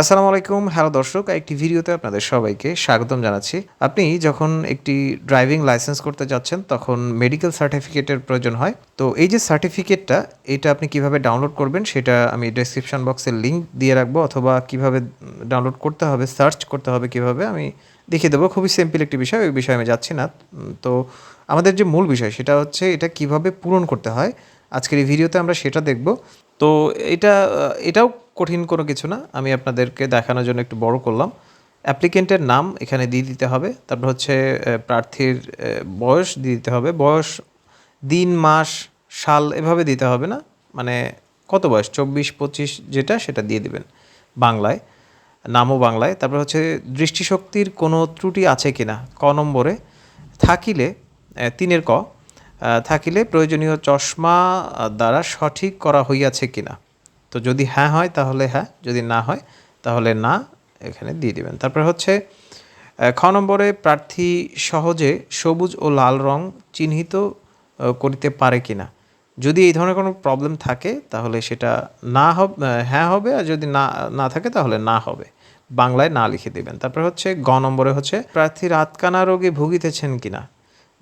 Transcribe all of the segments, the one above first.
আসসালামু আলাইকুম। হ্যালো দর্শক একটি ভিডিওতে আপনাদের সবাইকে স্বাগতম জানাচ্ছি। আপনি যখন একটি ড্রাইভিং লাইসেন্স করতে যাচ্ছেন, তখন মেডিকেল সার্টিফিকেটের প্রয়োজন হয়। তো এই যে সার্টিফিকেটটা, এটা আপনি কীভাবে ডাউনলোড করবেন, সেটা আমি ডেসক্রিপশন বক্সের লিঙ্ক দিয়ে রাখব, অথবা কীভাবে ডাউনলোড করতে হবে সার্চ করতে হবে কীভাবে, আমি দেখিয়ে দেবো। খুবই সিম্পল একটি বিষয়, ওই বিষয়ে আমি যাচ্ছি না। তো আমাদের যে মূল বিষয়, সেটা হচ্ছে এটা কীভাবে পূরণ করতে হয়। আজকের এই ভিডিওতে আমরা সেটা দেখব। তো এটা, এটাও কঠিন কোনো কিছু না। আমি আপনাদেরকে দেখানোর জন্য একটু বড় করলাম। অ্যাপ্লিকেন্টের নাম এখানে দিয়ে দিতে হবে। তারপর হচ্ছে প্রার্থীর বয়স দিয়ে দিতে হবে। বয়স, দিন, মাস, সাল এভাবে দিতে হবে না। মানে কত বয়স? চব্বিশ, পঁচিশ যেটা সেটা দিয়ে দিবেন বাংলায়। নামও বাংলায়। তারপর হচ্ছে, দৃষ্টিশক্তির কোনো ত্রুটি আছে কিনা? ক নম্বরে, থাকিলে তিনের ক থাকিলে প্রয়োজনীয় চশমা দ্বারা সঠিক করা হইয়াছে কিনা। তো যদি হ্যাঁ হয়, তাহলে হ্যাঁ যদি না হয়, তাহলে না, এখানে দিয়ে দিবেন। তারপরে হচ্ছে খ নম্বরে প্রার্থী সহজে সবুজ ও লাল রং চিহ্নিত করিতে পারে কিনা। যদি এই ধরনের কোনো প্রবলেম থাকে, তাহলে সেটা না হবে হ্যাঁ হবে, আর যদি না না থাকে, তাহলে না হবে। বাংলায় না লিখে দিবেন। তারপরে হচ্ছে, গ নম্বরে হচ্ছে, প্রার্থী রাতকানা রোগে ভুগিতেছেন কিনা।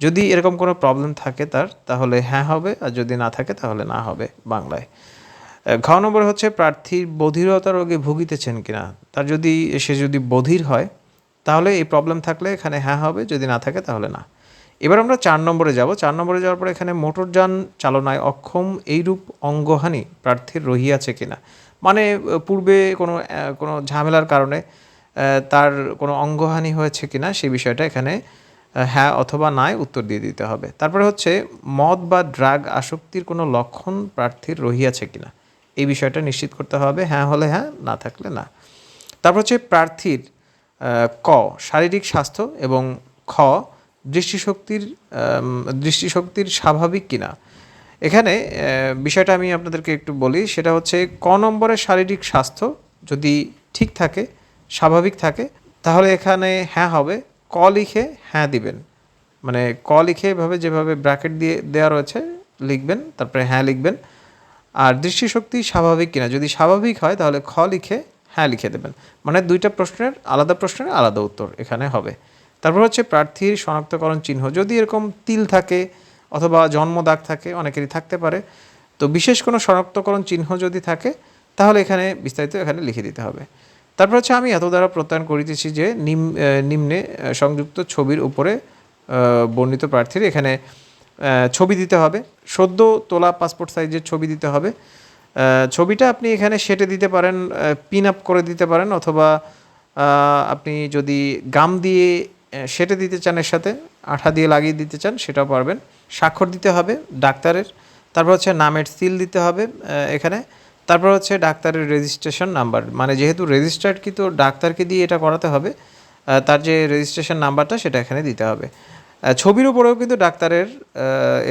যদি এরকম কোনো প্রবলেম থাকে তার, তাহলে হ্যাঁ হবে, আর যদি না থাকে তাহলে না হবে বাংলায়। ঘ নম্বর হচ্ছে প্রার্থীর বধিরতা রোগে ভুগিতেছেন কিনা? তার যদি, সে যদি বধির হয়, তাহলে এই প্রবলেম থাকলে এখানে হ্যাঁ হবে, যদি না থাকে তাহলে না। এবার আমরা চার নম্বরে যাব। চার নম্বরে যাওয়ার পরে এখানে মোটরযান চালনায় অক্ষম এইরূপ অঙ্গহানি প্রার্থীর রহিয়াছে কিনা? মানে পূর্বে কোনো কোনো ঝামেলার কারণে তার কোনো অঙ্গহানি হয়েছে কিনা সেই বিষয়টা এখানে হ্যাঁ অথবা নাই উত্তর দিয়ে দিতে হবে। তারপরে হচ্ছে, মদ বা ড্রাগ আসক্তির কোনো লক্ষণ প্রার্থীর রহিয়াছে কিনা? এই বিষয়টা নিশ্চিত করতে হবে হ্যাঁ হলে হ্যাঁ না থাকলে না। তারপর হচ্ছে, প্রার্থীর ক, শারীরিক স্বাস্থ্য এবং খ, দৃষ্টিশক্তির দৃষ্টিশক্তির স্বাভাবিক কিনা? এখানে বিষয়টা আমি আপনাদেরকে একটু বলি, সেটা হচ্ছে, ক নম্বরের শারীরিক স্বাস্থ্য যদি ঠিক থাকে, স্বাভাবিক থাকে, তাহলে এখানে হ্যাঁ হবে ক লিখে হ্যাঁ দিবেন। মানে ক লিখে এভাবে যেভাবে ব্র্যাকেট দিয়ে দেওয়া রয়েছে, লিখবেন, তারপরে হ্যাঁ লিখবেন। আর দৃষ্টিশক্তি স্বাভাবিক কিনা, যদি স্বাভাবিক হয় তাহলে খ লিখে হ্যাঁ লিখে দেবেন। মানে দুইটা প্রশ্নের আলাদা প্রশ্নের আলাদা উত্তর এখানে হবে। তারপর হচ্ছে প্রার্থীর শনাক্তকরণ চিহ্ন। যদি এরকম তিল থাকে অথবা জন্ম দাগ থাকে, অনেকেরই থাকতে পারে। তো বিশেষ কোনো শনাক্তকরণ চিহ্ন যদি থাকে, তাহলে এখানে বিস্তারিত এখানে লিখে দিতে হবে। তারপর হচ্ছে আমি এত দ্বারা প্রত্যয়ন করিতেছি যে নিম নিম্নে সংযুক্ত ছবির উপরে বর্ণিত প্রার্থীর এখানে ছবি দিতে হবে। সদ্য তোলা পাসপোর্ট সাইজের ছবি দিতে হবে। ছবিটা আপনি এখানে সেটে দিতে পারেন পিন আপ করে দিতে পারেন অথবা আপনি যদি গাম দিয়ে সেটে দিতে চান এর সাথে, আঠা দিয়ে লাগিয়ে দিতে চান সেটাও পারবেন। স্বাক্ষর দিতে হবে ডাক্তারের। তারপর হচ্ছে নামের সিল দিতে হবে এখানে। তারপর হচ্ছে ডাক্তারের রেজিস্ট্রেশন নাম্বার মানে যেহেতু রেজিস্টার্ড কিন্তু ডাক্তারকে দিয়ে এটা করাতে হবে তার যে রেজিস্ট্রেশন নাম্বারটা সেটা এখানে দিতে হবে। ছবির উপরেও কিন্তু ডাক্তারের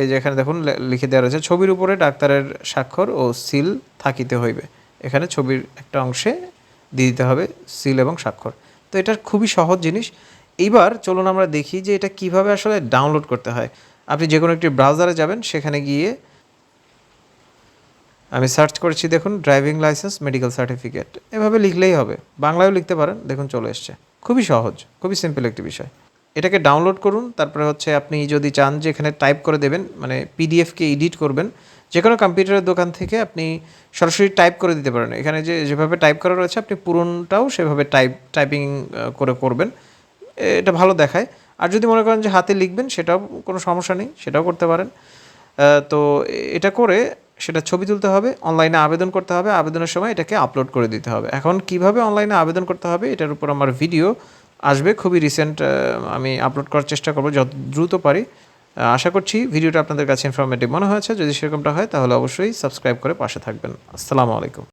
এই যে এখানে দেখুন লিখে দেওয়া রয়েছে, ছবির উপরে ডাক্তারের স্বাক্ষর ও সিল থাকিতে হইবে। এখানে ছবির একটা অংশে দিয়ে দিতে হবে সিল এবং স্বাক্ষর। তো এটা খুবই সহজ জিনিস। এইবার চলুন আমরা দেখি যে এটা কীভাবে আসলে ডাউনলোড করতে হয়। আপনি যে কোনো একটি ব্রাউজারে যাবেন, সেখানে গিয়ে আমি সার্চ করেছি, দেখুন ড্রাইভিং লাইসেন্স মেডিকেল সার্টিফিকেট এভাবে লিখলেই হবে। বাংলায়ও লিখতে পারেন, দেখুন, চলে এসছে। খুবই সহজ, খুবই সিম্পল একটি বিষয়। এটাকে ডাউনলোড করুন, তারপরে হচ্ছে আপনি যদি চান যে এখানে টাইপ করে দেবেন মানে পিডিএফকে এডিট করবেন যে কোনো কম্পিউটারের দোকান থেকে আপনি সরাসরি টাইপ করে দিতে পারেন। এখানে যে, যেভাবে টাইপ করা রয়েছে, আপনি পুরনটাও সেভাবে টাইপ টাইপিং করে করবেন। এটা ভালো দেখায়। আর যদি মনে করেন যে হাতে লিখবেন, সেটাও কোনো সমস্যা নেই, সেটাও করতে পারেন। তো এটা করে সেটা ছবি তুলতে হবে অনলাইনে আবেদন করতে হবে, আবেদনের সময় এটাকে আপলোড করে দিতে হবে। এখন কীভাবে অনলাইনে আবেদন করতে হবে এটার উপর আমার ভিডিও আসবে, খুবই রিসেন্ট আমি আপলোড করার চেষ্টা করব যত দ্রুত পারি। আশা করছি ভিডিওটা আপনাদের কাছে ইনফরমেটিভ মনে হয়েছে। যদি সেরকমটা হয় তাহলে অবশ্যই সাবস্ক্রাইব করে পাশে থাকবেন। আসসালামু আলাইকুম।